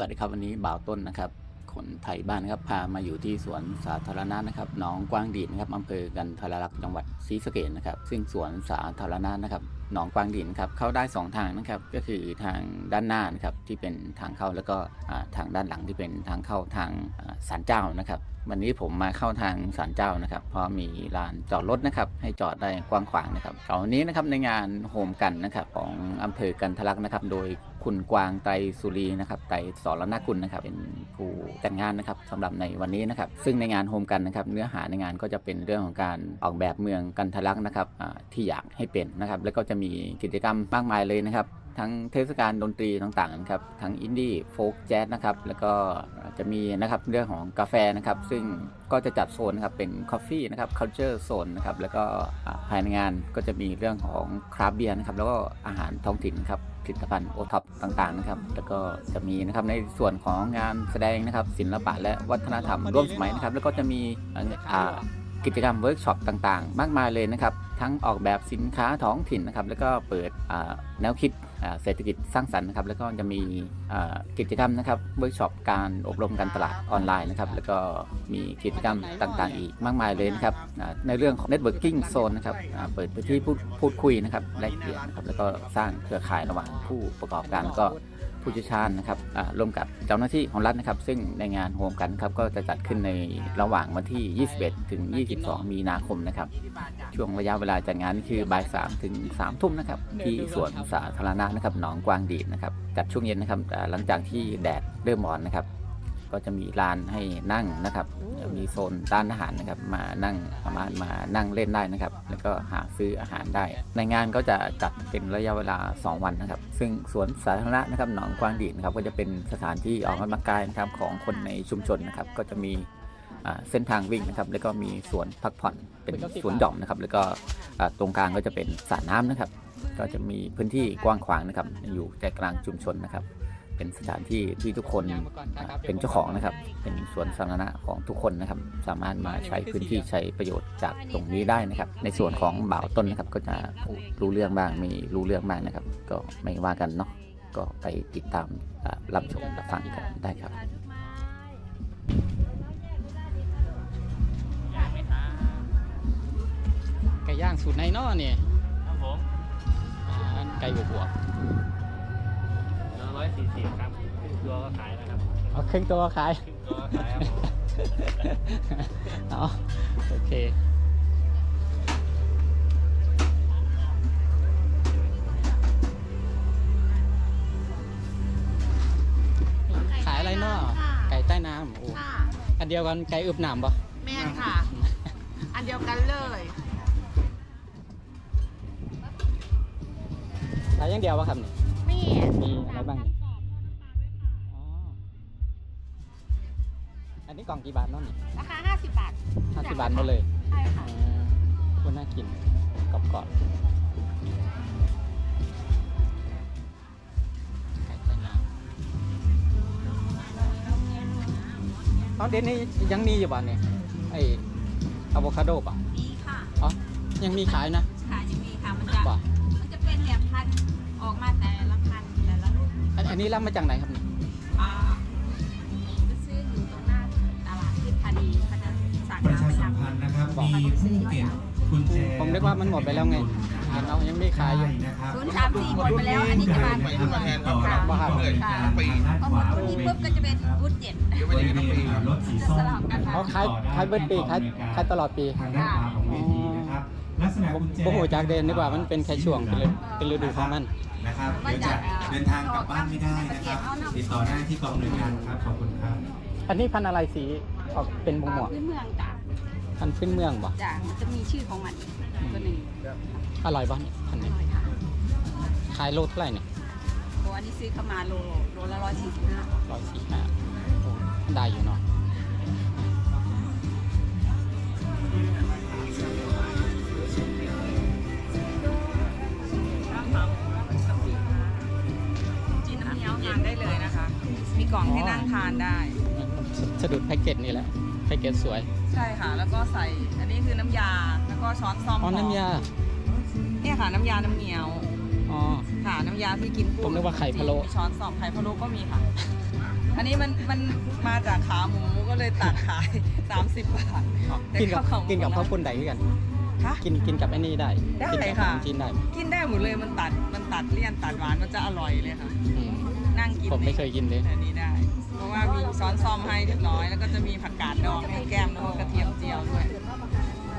วัสดีครับวันนี้บ่าวต้นนะครับคนไทยบ้านนะครับพามาอยู่ที่สวนสาธารณะนะครับหนองกว้างดีนะครับอำเภอกันทรลักษณ์จังหวัดศรีสะเกดนะครับ ซึ่งสวนสาธารณะนะครับ หนองกวางดีดนครับเข้าได้สองทางนะครับก็คือทางด้านหน้านะครับที่เป็นทางเข้าแล้วก็ทางด้านหลังที่เป็นทางเข้าทางอ่าศาลเจ้านะครับวันนี้ผมมาเข้าทางศาลเจ้านะครับ เพราะมีลานจอดรถนะครับให้จอดได้กว้างขวางนะครับเสาร์นี้นะครับในงานโฮมกันนะครับของอำเภอกันทะลักนะครับ โดยคุณกวางไตรสุรีนะครับไตรสรณกุลนะครับเป็นผู้จัดงานนะครับสำหรับในวันนี้นะครับ ซึ่งในงานโฮมกันนะครับ เนื้อหาในงานก็จะเป็นเรื่องของการออกแบบเมืองกันทะลักนะครับที่อยากให้เป็นนะครับ แล้วก็จะมีกิจกรรมมากมายเลยนะครับ ทั้งเทศกาลดนตรีต่างๆนะครับ ทั้งอินดี้โฟล์กแจ๊สนะครับ แล้วก็จะมีนะครับเรื่องของกาแฟนะครับ ซึ่งก็จะจัดโซนนะครับเป็นคอฟฟี่นะครับ culture zone นะครับ แล้วก็ภายในงานก็จะมีเรื่องของคราฟเบียร์นะครับ แล้วก็อาหารท้องถิ่นครับผลิตภัณฑ์โอท็อปต่างๆนะครับ แล้วก็จะมีนะครับในส่วนของงานแสดงนะครับ ศิลปะและวัฒนธรรมร่วมสมัยนะครับ แล้วก็จะมีอ่า กิจกรรมเวิร์กช็อปต่างๆ มากมายเลยนะครับ ทั้งออกแบบสินค้าท้องถิ่นนะครับ แล้วก็เปิดแนวคิดเศรษฐกิจสร้างสรรค์นะครับ แล้วก็จะมีกิจกรรมนะครับเวิร์กช็อปการอบรมการตลาดออนไลน์นะครับ แล้วก็มีกิจกรรมต่างๆ อีกมากมายเลยนะครับ ในเรื่องของ networking zone นะครับ เปิดพื้นที่พูดพูดคุยนะครับ แลกเปลี่ยนนะครับ แล้วก็สร้างเครือข่ายระหว่างผู้ประกอบการก็ ผู้เชี่ยวชาญนะครับร่วมกับเจ้าหน้าที่ของรัฐนะครับ ซึ่งในงานโฮมกันครับก็จะจัดขึ้นในระหว่างวันที่ 21 ถึง 22 มีนาคมนะครับ ช่วงระยะเวลาจัดงานคือบ่าย 3 ถึง 3 ทุ่มนะครับ ที่สวนสาธารณะนะครับหนองกวางดีดนะครับ จัดช่วงเย็นนะครับหลังจากที่แดดเริ่มอ่อนนะครับ ก็จะมีลานให้นั่งนะครับมีโซนด้านอาหารนะครับ มานั่งสามารถมานั่งเล่นได้นะครับ แล้วก็หาซื้ออาหารได้ ในงานก็จะจัดเป็นระยะเวลา 2 วันนะครับ ซึ่งสวนสาธารณะนะครับหนองกวางดีดนะครับก็จะเป็นสถานที่ออกกำลังกายนะครับของคนในชุมชนนะครับ ก็จะมีอ่าเส้นทางวิ่งนะครับ แล้วก็มีสวนพักผ่อนเป็นสวนหย่อมนะครับ แล้วก็อ่าตรงกลางก็จะเป็นสระน้ำนะครับ ก็จะมีพื้นที่กว้างขวางนะครับ อยู่ใจกลางชุมชนนะครับ เป็นสถานที่ที่ทุกคนอ่าเป็นเจ้าของนะครับ เป็นสวนสาธารณะของทุกคนนะครับ สามารถมาใช้พื้นที่ใช้ประโยชน์จากตรงนี้ได้นะครับ ในส่วนของบ่าวต้นนะครับ ก็จะพูดรู้เรื่องบ้างไม่รู้เรื่องบ้างนะครับ ก็ไม่ว่ากันเนาะก็ไปติดตามอ่ารับชมรับฟังกันได้ครับไก่ย่างสูตรในนอเนี่ยครับผมอ่าไก่บวบวบ ร้อยสี่สิบครับครึ่งตัวก็ขายนะครับเอาครึ่งตัวขาย ครึ่งตัวก็ขายครับผมเอาโอเค ขายอะไรเนาะไก่ใต้น้ำโอ้ค่ะ อันเดียวกันไก่อึบหนามปะแม่นค่ะ อันเดียวกันเลยขายอย่างเดียววะครับเนี่ย มีมีอะไรบ้างเนี่ยอ๋อ อันนี้กล่องกี่บาทเนาะนี่ราคา 50 บาทห้าสิบบาทหมดเลย ใช่อ๋ค่ะอคุณน่ากินกรอบกรอบไก่ใต้น้ำเอาเดี๋ยวนี้ยังมีอยู่ป่ะเนี่ยไออะโวคาโดป่ะมีค่ะ อ๋อ ยังมีขายนะ นอันอันนี้รับมาจากไหนครับเนี่ยอ่าจะซื้ออยู่ตรงหน้าตลาดที่พอดีเขาจะสั่งประน้ำชาไปสัมทำพันธ์นะครับมีผู้เก็บกุญแจผมนึกว่ามันหมดไปแล้วไงอ่านเอายังมีขายอยู่นะครับศูนย์สามสี่หมดไปแล้วอันนี้จะมาเป็นตัวต่อค่ะว่าครับบริการทางด้านพอขหมวาดรุ่นนี้ปุ๊บก็จะเป็นรุ่นเจ็ดบริเวณรถสีส้มจะสลับกันค่ะเขาขายขายเบิดปีขายขายตลอดปีทางด้านขวาของเวทีนะครับ ลักษณะผมกุญแจโอ้โหจากเดนนึกว่ามันเป็นแค่ช่วงเป็นฤเป็นฤดูของมันนะครับเดี๋ยวจะเดินทางกลับบ้านไม่ได้นะครับ ติดต่อได้ที่กองหน่วยงานครับขอบคุณครับ อันนี้พันธุ์อะไรสีออกเป็นม่วงพื้นเมืองจ้ะๆพันธุ์พื้นเมืองบ่จ้ะมันจะมีชื่อของมันตัวหนึ่งอร่อยบ่เนี่ยพันธุ์นี้อร่อยค่ะขายโลเท่าไหร่เนี่ยโอ้อันนี้ซื้อเข้ามาโลโลละร้อยสี่สิบห้าร้อยสี่ห้าได้อยู่เนาะานได้ สะดุดแพ็กเกจนี่แหละแพ็กเกจสวยใช่ค่ะ แล้วก็ใส่อันนี้คือน้ำยา แล้วก็ช้อนซ่อมอ๋อน้ำยาเนี่ยค่ะ น้ำยาน้ำเงี้ยวอ๋อ ค่ะน้ำยาที่กินคู่ผมนึกว่าไข่พะโล้ มีช้อนซ่อมไข่พะโล้ก็มีค่ะ อันนี้มันมันมาจากขาหมูก็เลยตัดขาย 30 บาทอ๋อแต่กินกับข้าวของกินกับหมดนะข้าวปุ้นใดด้วยกันคะกินกินกับไอ้นี่ได้ได้กิกับค่ะ ขนมจีนได้กินได้หมดเลยมันตัดมันตัดเลี่ยนตัดหวานมันจะอร่อยเลยค่ะ อืมนั่งกินผมไม่เคยกินเลยแต่นี้ได้ เพราะว่ามีซ้อนซ่อมให้เรียบร้อย แล้วก็จะมีผักกาดดองให้แก้มแล้วก็กระเทียมเจียวด้วย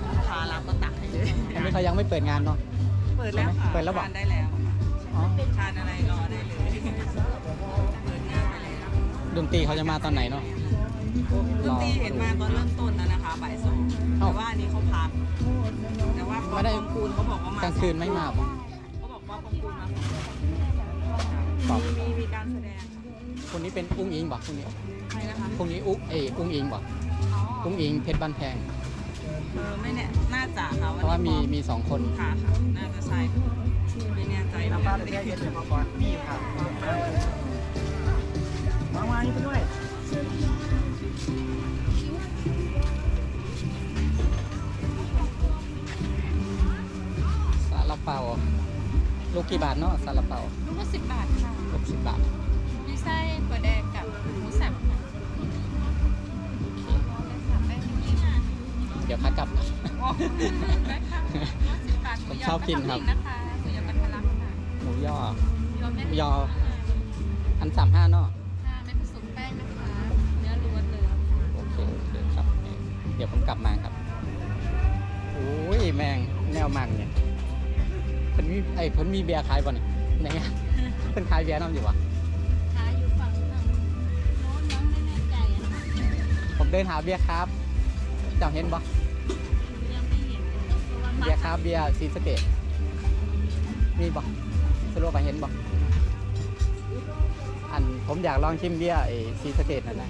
ลูกค้ารับก็ตักให้เลยอันนี้เขายังไม่เปิดงานเนาะ เปิดแล้วค่ะเปิดแล้วบอก ทานได้แล้วอ๋อทานอะไรรอได้เลย เปิดงานไปแล้วดนตรีเขาจะมาตอนไหนเนาะ ดนตรีเห็นมาตอนเริ่มต้นแล้วนะคะบ่ายสองเอ้าแต่ว่าอันนี้เขาพักแต่ว่าปอไม่ได้ปองคูณเขาบอกว่ามากลางคืนไม่มาปะเขาบอกว่าปองคูณมาสบอองกมีมีการแสดง คนนี้เป็นอุ้งอิงบอกคนนี้ใครนะคะคนนี้อุ้งเอยอุ้งอิงบอกอ๋ออุ้งอิงเพชรบ้านแพง เออไม่แน่น่าจะค่ะเพราะว่ามีมีสองคน ค่ะค่ะน่าจะใช่ไม่แน่ใจเหมือนกันมีอยู่ครับวางวางนี่ไปด้วยซาลาเปา ลูกกี่บาทเนาะซาลาเปา ลูกละสิบบาทค่ะหกสิบบาท ดี๋ยวพากลับนะได้ค่ะสิบบาทหผมยชอบกินครับนะคะหมูยอกันทะลักค่ะหมูย่อหมูยอแม่หมูยออันสามห้าเนาะค่ะไม่ผสมแป้งนะคะเนื้อล้วนเลยค่ะโอเคโอเคครับ เดี๋ยวผมกลับมาครับโอ้ยแมงแนวมังเนี่ยเพิ่นมีไอ้ยเพิ่นมีเบียร์ขายบ่เนี่ยไหนอะเพิ่นขายเบียร์น้ำอยู่วะขายอยู่ฝั่งทางโน้นน้องไม่แน่ใจอะค่ะผมเดินหาเบียร์ครับเจ้าเห็นบ่ยั เพราะว่ามาเบียร์ครับเบียร์ซีสะเกตมีบ่สรุปว่าเห็นบ่อันผมอยากลองชิมเบียร์ไอ้ซีสะเกตนั่นแหละ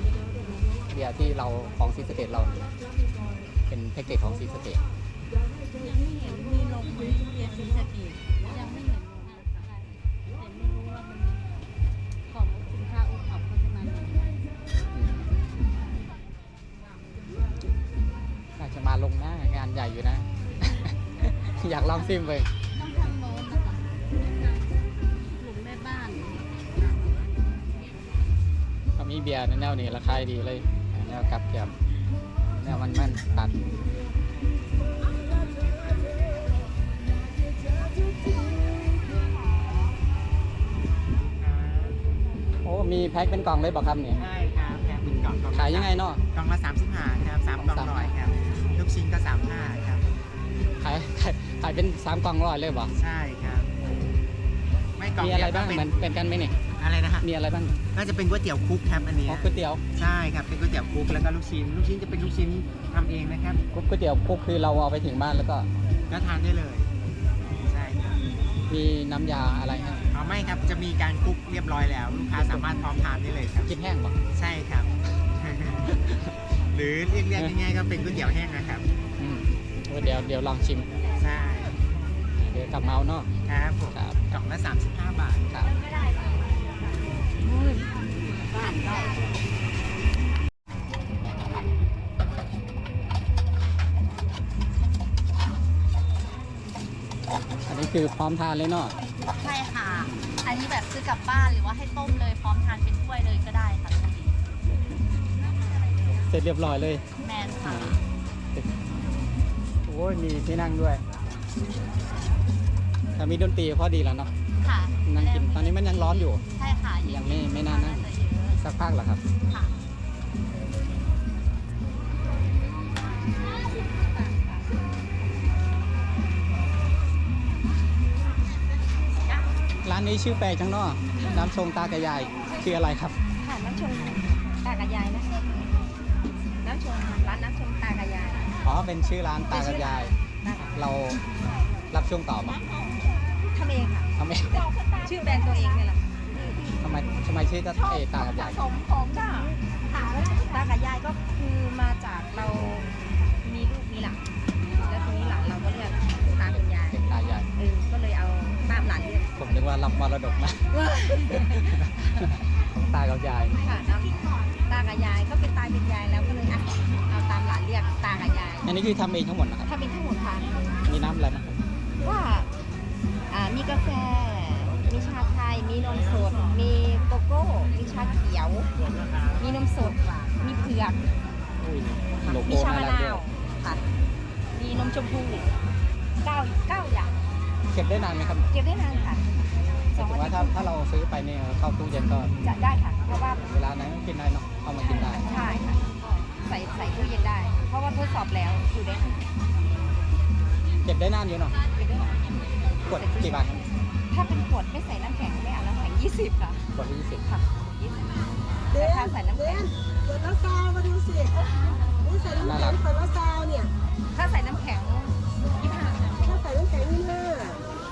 เบียร์ที่เราของซีสะเกตเรา เป็นแพ็กเกจของซีสะเกตยังไม่เห็นมีลงไหมเรียนศรีสะเกษยังไม่เห็นลงค่ะแต่ไม่รู้ว่ามันของสินค้าโอท็อปเขาจะมาลงอืมอาจจะมาลงหน้างานใหญ่อยู่นะ อยากลองซิมเลยต้องทางโน้นนะคะทางกลุ่มแม่บ้านเขามีเบียร์แนวนี้ราคาดีเลย แนวกับแกบแนวมันมันๆตัดโอ้มีแพ็คเป็นกล่องเลยบอกครับเนี่ย ใช่ครับแพ็คเป็นกล่องกล่องขายยังไงเนาะ กล่องละ35ครับ3กล่องร้อยครับลูกชิ้นก็35ครับ ขายขายขายเป็นสามกล่องร้อยเลยบอกใช่ครับ ไม่กล่องมีอะไรเดียวบ้างก็เหมือนเป็นกันไหมเนี่ยอะไรนะฮะมีอะไรบ้างน่าจะเป็นก๋วยเตี๋ยวคลุกครับอันเนี้ยอ๋อก๋วยเตี๋ยวใช่ครับเป็นก๋วยเตี๋ยวคลุกแล้วก็ลูกชิ้นลูกชิ้นจะเป็นลูกชิ้นทำเองนะครับก๋วยเตี๋ยวพวกคือเราเอาไปถึงบ้านแล้วก็ก็ทานได้เลยใช่ครับมีน้ำยาอะไรให้เอาไม่ครับจะมีการคลุกเรียบร้อยแล้ว ลูกค้าสามารถพร้อมทานได้เลยครับ กินแห้งบอกใช่ครับ หรือเรียกเรียกง่ายๆก็เป็นก๋วยเตี๋ยวแห้งนะครับอืม เดี๋ยวเดี๋ยวลองชิมใช่เดี๋ยวกลับมาเอาเนาะครับผมครับกล่องละ35 บาทครับอันนี้คือพร้อมทานเลยเนาะใช่ค่ะ อันนี้แบบซื้อกลับบ้านหรือว่าให้ต้มเลยพร้อมทานเป็นถ้วยเลยก็ได้ค่ะตรงนี้เสร็จเรียบร้อยเลย แมนค่ะโอ้ยมีที่นั่งด้วยแต่มีดนตรีพอดีแล้วเนาะค่ะนั่งกินตอนนี้มันยังร้อนอยู่ ใช่ค่ะยังไม่ไม่น่านั่งจะเยอะสักพักเหรอครับค่ะร้านนี้ชื่อแปลกจังเนาะน้ำชงตากระยายคืออะไรครับ ค่ะน้ำชงตากระยายนะคะ อ๋อเป็นชื่อร้านตากระยายนะคะเรารับช่วงต่อปะทำเองค่ะทำไมชื่อแบรนด์ตัวเองเนี่ยแหละค่ะทำไมทำไมชื่อจะเอตากระยายสมผมจ้าตากระยายก็คือมาจากเรามีลูกมีหลานแล้วทีนี้หลานเราก็เรียกตาเป็นยายเป็นตายายเออก็เลยเอาตามหลานเรียกผมนึกว่ารับมรดกนะของตากับยายค่ะน้ำตากระยายก็เป็นตาเป็นยายแล้วก็เลยอะ เอาตามหลานเรียกตากระยายอันนี้คือทำเองทั้งหมดนะครับถ้าเป็นทั้งหมดค่ะมีน้ำอะไรบ้างครับว่าอ่ามีกาแฟ มีชาไทย มีนมสด มีโกโก้ มีชาเขียวสด มีเผือก อุ้ยโลมีโก้ชาน่ามะรักนาด้ววยค่ะ มีนมชมพูเก้าเก้าอย่าง เก็บได้นานไหมครับเก็บได้นานค่ะสองถืออาว่าทิตถ้าย์ถ้าเราซื้อไปเนี่ยเข้าตู้เย็นก็จะได้ค่ะ เพราะว่าเวลาไหนก็กินได้เนาะเอามากินได้ ใช่ค่ะ ใส่ใส่ตู้เย็นได้ เพราะว่าทดสอบแล้วอยู่ได้นานเก็บได้นานอยู่เนาะเก็บได้นานขวดกี่บาทครับถ้าเป็นขวดไม่ใส่น้ำแข็งไม่เอาน้ำแข็ง20ค่ะขวดละยี่สิบค่ะ20แต่ถ้าใส่น้ำแข็งเดี๋ยวละซาวมาดูสินี่ใส่น้ำแข็งใส่ละซาวเนี่ยถ้าใส่น้ำแข็ง25ค่ะถ้าใส่น้ำแข็งนี่ห้า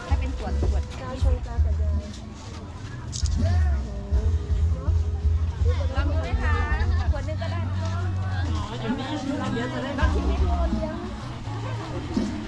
ถ้าเป็นขวดขวดกาชนกากับยา เด็กไม่ชอบเด็กไม่ชอบ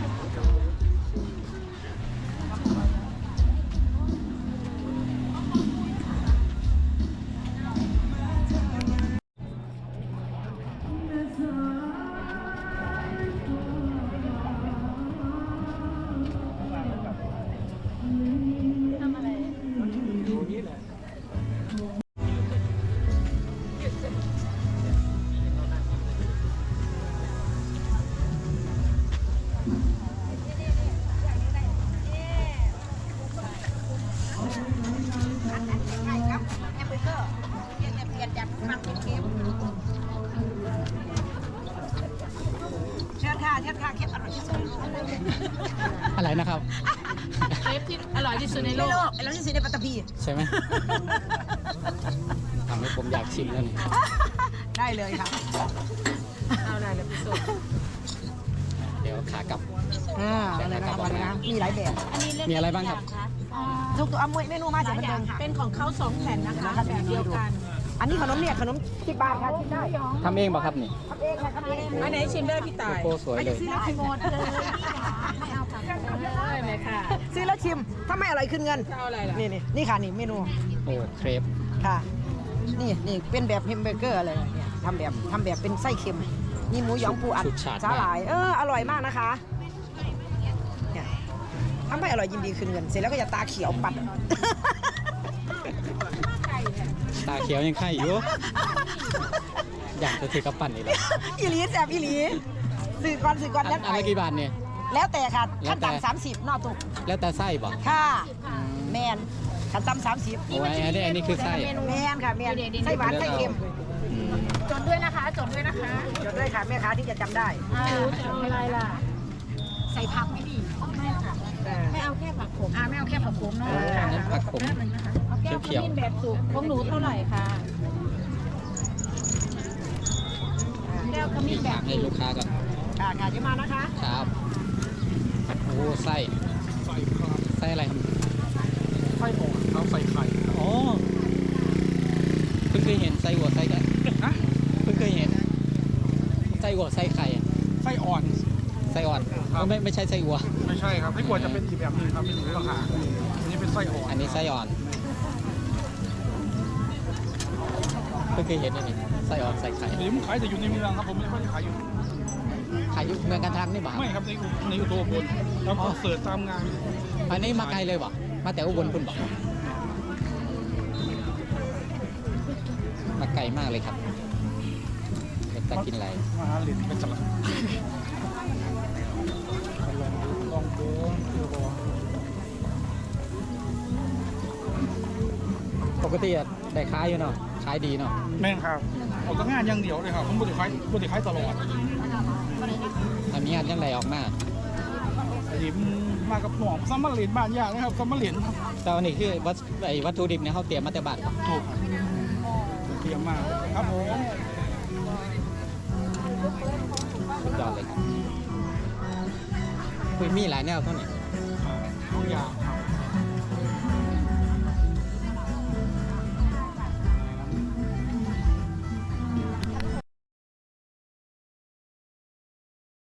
ครับ เครปที่อร่อยที่สุดในในโลโลกกไอ้เราที่สีในปัตตภีใช่ไหมทำให้ผมอยากชิมแล้วนี่ได้เลยค่ะเอาหน่อยเดี๋ยวไปส่งเดี๋ยวขากลับ อ่าอะไรนะครับอะไรนะมีหลายแบบอันนี้เล่นมีอะไรบ้างครับทุกตัวเอาเมนูมาจากบันเทิงค่ะ เป็นของเขาสองแผ่นนะคะ แบบเดียวกัน อันนี้ขนมเนี่ยขนมสิบบาทค่ะชิมได้ทำเองเปล่ะครับนี่ทำเองค่ะทำเองอันไหนชิมได้พี่โลตายโก้สวยเลยซื้อแล้วชิมหมดเลย ไม่เอาค่ะได้ไหม ค่ะ ซื้อแล้วชิม ถ้าไม่อร่อยขึ้นเงิน จะเอาอะไรล่ะนี่นี่นี่ค่ะนี่เมนู โอ้เครปค่ะ นี่นี่เป็นแบบแฮมเบอร์เกอร์อะไรเนี่ยทำแบบทำแบบเป็นไส้เค็มนี่หมูหยองปูอัดสุดฉาดสามากหลาย เออ อร่อยมากนะคะเนี่ยถ้าไม่อร่อยยินดีคืนเงิน เสร็จแล้วก็จะตาเขียวปัด ตาเขียวยังไข่อยู่ อยากจะถือกระปั่นนี่เลยอีหลีแสบอีหลีสื่อก่อนสื่อก่อนอันยัดอะไรกี่บาทเนี่ย แล้วแต่ค่ะแล้ขั้วนแต่ต่ำสามสิบนอกตุกแล้วแต่ไส้บ่ค่ะแมนขั้นต่ำสามสิบโอ้ยอันนี้อันนี้คือไส้แมนค่ะแมนไส้หวานไส้เค็มอืมจดด้วยนะคะจดด้วยนะคะจดด้วยค่ะแม่ค้าที่จะจำได้อ่าเอาอะไรล่ะ ใส่ผักไม่ดีไม่ค่ะเออไม่เอาแค่ผักขมอ่าไม่เอาแค่ผักขมเนาะเอออันนั้นผักขมแป๊บนึงนะคะเอาแก้วขเขียวมิ้นแบบสุกของหนูเท่าไหร่คะแก้วขมิ้นแบถาบมให้ลูกค้าก่อนค่ะค่ะจะมานะคะครับโอ้ไส้ไส้อะไรครับไส้อ่อนครับใส่ไข่อ๋อเพิ่งเคยเห็นไส้หัวไส้ไก่นะเพิ่งเคยเห็นไส้หัวไส้ไข่อะไส้อ่อน ไส้อ่อนไม่ไม่ใช่ไส้หัว ไม่ใช่ครับไม่ควรจะเป็นอีกแบบหนึงครับเป็นอีกต่างหากอันนี้เป็นไส้อ่อนอันนี้ไส้อ่อนเพิ่งเคยเห็นอันนี้ไส้อ่อนไส้ไข่เดี๋ยวผมขายแต่อยู่ในเมืองครับผมไม่ได้ขายอยู่ขายอยู่เมืองกันทางนี่บ่าไม่ครับในในอุโตบน แล้วก็เสิร์ชตามงานอันนี้มาไกลเลยบ่มาแต่อุบลคุณบ่มาไกลมากเลยครับเป็นตากินอะไรมาหาเหรียญเป็นจังหวะลองดูลองดูเดี๋ยวบอกปกติอะได้ขายอยู่เนาะขายดีเนาะแม่งครับเอาแต่งานอย่างเดียวเลยครับผมบริขายบริขายตลอดอันนี้อันยังไรออกมาอันนี้มั นมากับหนองซัมมาเหรียญบ้านยากนะครับซัมมาเหรียญครับแต่อันนี้คือวัตไอ้วัตถุดิบเนี่ยเขาเตรียมมาแต่บ้านถูกเตรียมมาครับผมสุดยอดเลยครับคุยมีหลายแนวเท่านี้ทุกอย่างครับ